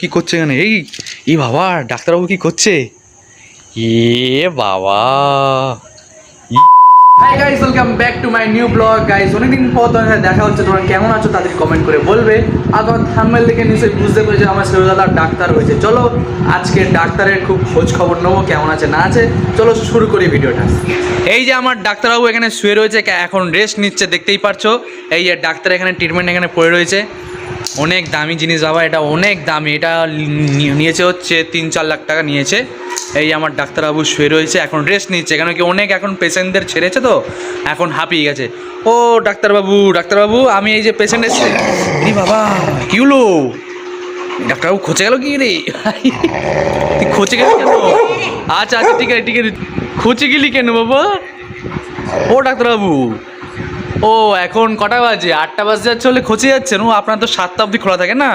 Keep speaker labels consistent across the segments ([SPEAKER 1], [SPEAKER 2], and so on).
[SPEAKER 1] কি করছে এখানে? এই এই বাবা, ডাক্তারবাবু কি করছে? এ বাবা। Hi guys welcome back to my new blog guys অনেকদিন পর তোমার দেখা হচ্ছে। তোমরা কেমন আছো তাদের কমেন্ট করে বলবে। আর তোমার থাম্বেল দেখে নিশ্চয়ই বুঝতে পেরেছ আমার শরীরদাদা ডাক্তার হয়েছে। চলো, আজকে ডাক্তারের খুব খোঁজ খবর নেব, কেমন আছে, না আছে। চলো শুরু করি ভিডিওটা। এই যে আমার ডাক্তারবাবু এখানে শুয়ে রয়েছে এখন রেস্ট নিচ্ছে, দেখতেই পারছ। এই যে ডাক্তার এখানে ট্রিটমেন্ট এখানে পড়ে রয়েছে। অনেক দামি জিনিস বাবা, এটা অনেক দামি। এটা নিয়েছে হচ্ছে তিন চার লাখ টাকা নিয়েছে। এই আমার ডাক্তারবাবু শুয়ে রয়েছে, এখন রেস্ট নিচ্ছে। কেন কি অনেক এখন পেশেন্টদের ছেড়েছে তো, এখন হাঁপিয়ে গেছে। ও ডাক্তারবাবু ডাক্তারবাবু, আমি এই যে পেশেন্ট এসছে। এই বাবা, কি হলো? ডাক্তারবাবু খোঁচে গেল কি রে? তুই খোঁচে গেলি কেন? আচ্ছা আচ্ছা ঠিক আছে ঠিক আছে। খোঁচে গেলি কেন বাবা? ও ডাক্তারবাবু ও এখন কটা বাজে? আটটা বাজে যাচ্ছে হলে খোঁচে যাচ্ছেন ও আপনার তো সাতটা অবধি খোলা থাকে না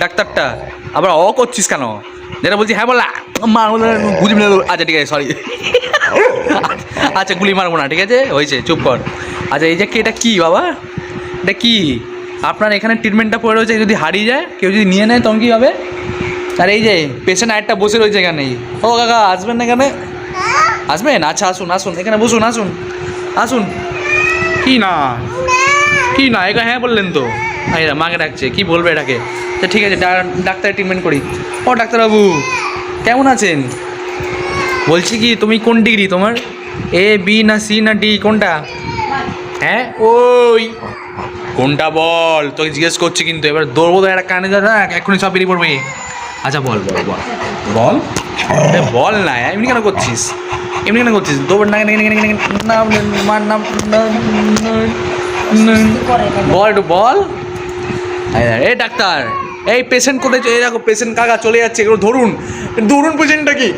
[SPEAKER 1] ডাক্তারটা? আবার অ করছিস কেন? যেটা বলছি হ্যাঁ বলা। মা গুলি মেরে দেবো। আচ্ছা ঠিক আছে সরি আচ্ছা গুলি মারবো না ঠিক আছে? হয়েছে চুপ কর। আচ্ছা এই যে কি এটা কী বাবা? এটা কী? আপনার এখানে ট্রিটমেন্টটা পড়ে রয়েছে যদি হারিয়ে যায় কেউ যদি নিয়ে নেয় তখন কী হবে? আর এই যে পেশেন্ট আরেকটা বসে রয়েছে এখানেই ও কাকা আসবেন না এখানে? আসবেন? আচ্ছা আসুন আসুন এখানে বসুন আসুন। আসুন। কি না? কি না? একা হ্যাঁ বললেন তো। এরা মাকে ডাকছে, কি বলবে এটাকে? তো ঠিক আছে ডাক্তার ট্রিটমেন্ট করি। ও, ডাক্তারবাবু, কেমন আছেন? বলছি কি, তুমি কোন ডিগ্রি তোমার? এ বি না সি না ডি কোনটা? হ্যাঁ? ওই। কোনটা বল? তোকে জিজ্ঞেস করছি কিন্তু, এবার দৌড়বো তো একটা কানে যা না এক্ষুনি সব বেরিয়ে পড়বে। আচ্ছা বল বল বল। বল? বল না, এমনি কেন করছিস? এমনি কেন করছিস। দৌড় না মার নাম বল একটু বল। এই ডাক্তার, এই পেশেন্ট কোথায় এই দেখো পেশেন্ট কাকা চলে যাচ্ছে, এগুলো ধরুন। ধরুন পেশেন্টটা কি?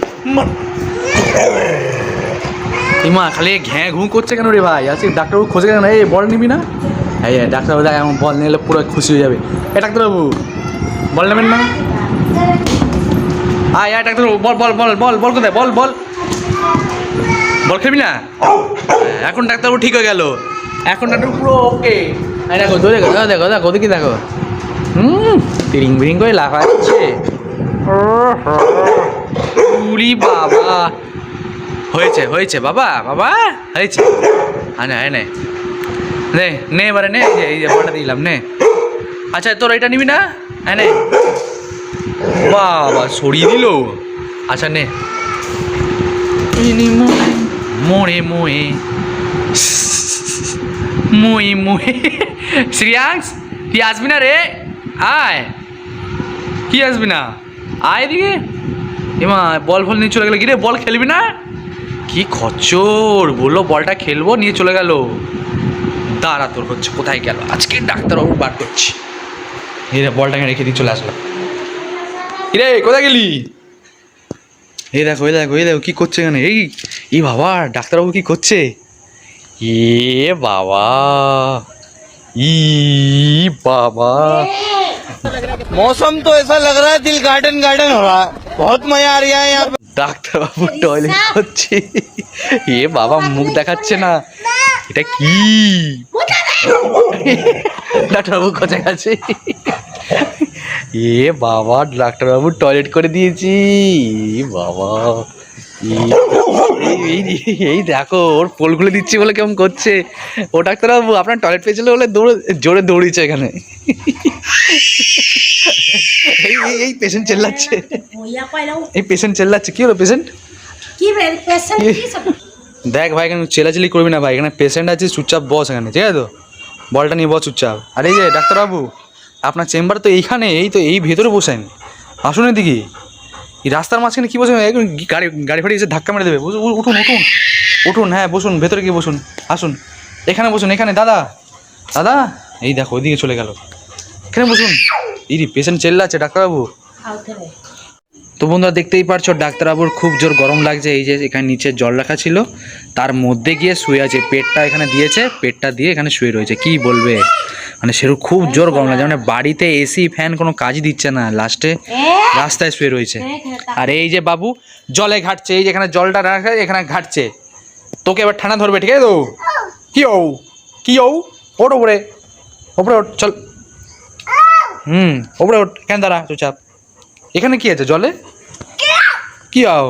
[SPEAKER 1] মা- খালি ঘ্যাঁ ঘুঁ করছে কেন রে ভাই? আজকে ডাক্তারবাবু খোঁজে কেন এই বল নিবি না? এই ডাক্তারবাবু দেখ এমন বল নিলে পুরো খুশি হয়ে যাবে। এ ডাক্তারবাবু, বল নেবেন না? আয় আয় ডাক্তারবাবু, বল বল বল বল বল কোথায়? বল বল। বল খেলবি না? এখন ডাক্তারবাবু ঠিক হয়ে গেল। এখন ডাক্তার পুরো ওকে। দেখো তো দেখো দেখো দেখো, ওদিকে দেখো। হুম বিরিং বিরিং করে লাফাচ্ছে। উরি বাবা। হয়েছে হয়েছে, বাবা বাবা, হয়েছে। হ্যাঁ হ্যাঁ নে। নে নে এবারে, নে। এই যে এই দিলাম, নে। আচ্ছা তোর এটা নিবি না? হ্যাঁ নে। বাবা, সরিয়ে দিল। আচ্ছা নে। ইনি মোয়ে। মুই মুই শ্রিয়াংশ তুই আসবি না রে? আয়। কি আসবি না? আয় এদিকে। এমা, বল ফল নিয়ে চলে গেল। কি রে বল খেলবি না? কি খচ্চর। বলল, বলটা খেলব, নিয়ে চলে গেল। দাঁড়া তোর হচ্ছে, কোথায় গেল? আজকে ডাক্তারবাবু বার করছি। এই রে, বলটাকে রেখে দিয়ে চলে আসলো রে কোথায় গেলি? এই দেখো এই দেখো এই দেখো, কি করছে এখানে? এই এ বাবা ডাক্তারবাবু কি করছে? এ বাবা ই বাবা।
[SPEAKER 2] মৌসম তো এসা লগ রা দিল গার্ডেন গার্ডেন হো রা বহুত মজা আ রিয়া
[SPEAKER 1] ডাক্তারবাবু টয়লেট করছে। এ বাবা মুখ দেখাচ্ছে না। এটা কি? ডাক্তারবাবু কোথায় গেছে? এ বাবা ডাক্তারবাবু টয়লেট করে দিয়েছি। বাবা। এই দেখো ওর পোল খুলে দিচ্ছি বলে কেমন করছে। ও ডাক্তারবাবু আপনার টয়লেট পেয়েছিল বলে দৌড়ে জোরে দৌড়িয়েছে এখানে। এই এই- পেশেন্ট চেল্লাচ্ছে। এই পেশেন্ট চেল্লাচ্ছে। কি হলো পেশেন্ট দেখ ভাই এখানে চেলাচেলি করবি না ভাই। এখানে পেশেন্ট আছে চুপচাপ বস এখানে ঠিক আছে তো? বলটা নিয়ে বস চুপচাপ। আর এই যে ডাক্তারবাবু আপনার চেম্বার তো এইখানে এই তো এই ভেতরে বসেন। আসুন এদিকে। রাস্তার মাঝখানে কী বসে গাড়ি গাড়ি ফাড়ি এসে ধাক্কা মেরে দেবে? উঠুন উঠুন উঠুন হ্যাঁ বসুন, ভেতরে গিয়ে বসুন, আসুন। এখানে বসুন, এখানে, দাদা দাদা, এই দেখো ওইদিকে চলে গেল। এখানে বসুন। এই পেশেন্ট চেল্লাচ্ছে ডাক্তারবাবু। তো বন্ধুরা, দেখতেই পারছ, ডাক্তারবাবুর খুব জোর গরম লাগছে। এই যে, এখানে নিচে জল রাখা ছিল। তার মধ্যে গিয়ে শুয়ে আছে। পেটটা এখানে দিয়েছে, পেটটা দিয়ে এখানে শুয়ে রয়েছে। কি বলবে? মানে সেরকম খুব জোর গরম লাগছে। মানে বাড়িতে এসি ফ্যান কোনো কাজই দিচ্ছে না। লাস্টে রাস্তায় শুয়ে রয়েছে। আর এই যে বাবু জলে ঘাটছে। এই যে এখানে জলটা রাখা এখানে ঘাটছে। তোকে এবার ঠান্ডা ধরবে ঠিক আছে তো? কি ও? কি ও? ওট ওপরে। ওপরে ওঠ চল। হুম ওপরে ওঠ। কেন দাঁড়া চুপচাপ। এখানে কি আছে জলে? কি আও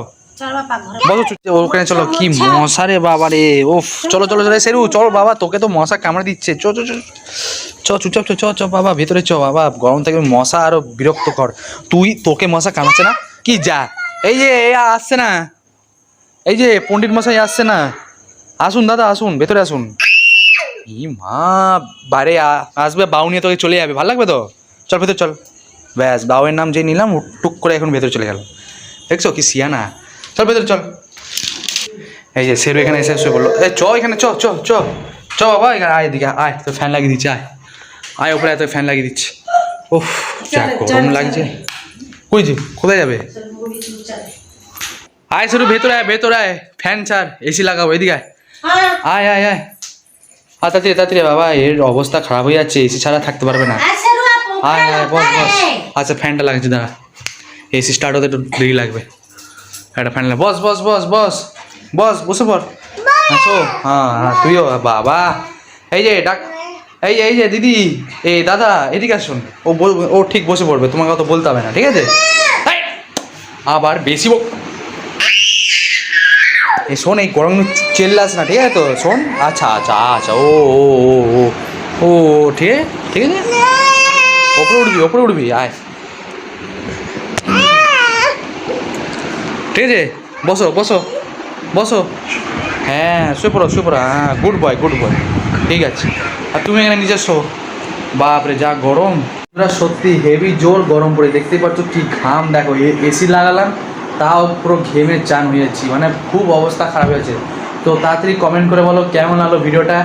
[SPEAKER 1] বলো ওখানে চলো। কি মশা রে বাবা রে ওফ চলো চলো। চলো সেরু চলো বাবা তোকে তো মশা কামড়ে দিচ্ছে। চ চ চ। চ চুপচাপ চ চ বাবা, ভেতরে চ, বাবা, গরম থেকে মশা আরও বিরক্ত কর তুই তোকে মশা কামাচ্ছে না? কি যা? এই যে, এ আসছে না। এই যে, পণ্ডিত মশাই আসছে না। আসুন, দাদা, আসুন, ভেতরে আসুন। ই মা, বারে আসবে, বাউ নিয়ে তোকে চলে যাবে। ভালো লাগবে তো? চল, ভেতর চল। ব্যাস, বাউয়ের নাম যে নিলাম টুক করে এখন ভেতরে চলে গেল। দেখছ কি সিয়ানা? চল, ভেতরে চল। এই যে, সেরু এখানে এসে শুয়ে বলল এ, চ, এখানে চ চ চ। চ, বাবা, এখানে আয় এদিকে, আয় তো ফ্যান লাগিয়ে দিচ্ছে, আয়। আয় ওপরে এত ফ্যান লাগিয়ে দিচ্ছে। উফ যা গরম লাগছে। কই যে কোথায় যাবে? আয় সেরু ভেতরে আয় ভেতরে আয়। ফ্যান ছাড় এসি লাগাবো এদিকে আয়।
[SPEAKER 3] হ্যাঁ।
[SPEAKER 1] আয় আয় আয়। আর তাড়াতাড়ি তাড়াতাড়ি বাবা এর অবস্থা খারাপ হয়ে যাচ্ছে এসি ছাড়া থাকতে পারবে না। আয় আয় বস বস। আচ্ছা ফ্যানটা লাগছে দাঁড়া। এসি স্টার্ট হতে একটু দেরি লাগবে। একটা ফ্যান বস বস বস বস। বস বসে পড়। আসো। হ্যাঁ হ্যাঁ তুইও বাবা। এই যে ডাক। এই এই যে দিদি এই দাদা, এদিকে আসুন। ও ও ঠিক বসে পড়বে, তোমাকে অত বলতে হবে না, ঠিক আছে? আবার বেশি এই শোন, এই গরম চেল্লাস না, ঠিক আছে তো? শোন আচ্ছা আচ্ছা আচ্ছা ও ও ও ঠিক ঠিক আছে? ওপরে উঠবি ওপরে উঠবি, আয়। ঠিক আছে, বসো বসো বসো। হ্যাঁ শুয়ে পড়ো শুয়ে পড়ো হ্যাঁ গুড বয় গুড বয় ঠিক আছে। আর তুমি এখানে নিজে শো। বাপরে, যা গরম। পুরো সত্যি হেভি জোর গরম পড়ে। দেখতেই পাচ্ছ কি ঘাম, দেখো এসি লাগালাম, তাও পুরো ঘেমে চান হয়ে যাচ্ছি। মানে খুব অবস্থা খারাপ হয়েছে। তো তাড়াতাড়ি কমেন্ট করে বলো, কেমন লাগল ভিডিওটা?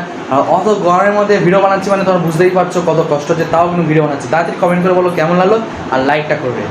[SPEAKER 1] অত গরমের মধ্যে ভিডিও বানাচ্ছি মানে তোমরা বুঝতেই পারছ কত কষ্ট হচ্ছে, তাও কিন্তু ভিডিও বানাচ্ছি। তাড়াতাড়ি কমেন্ট করে বলো কেমন লাগল, আর লাইকটা করবে।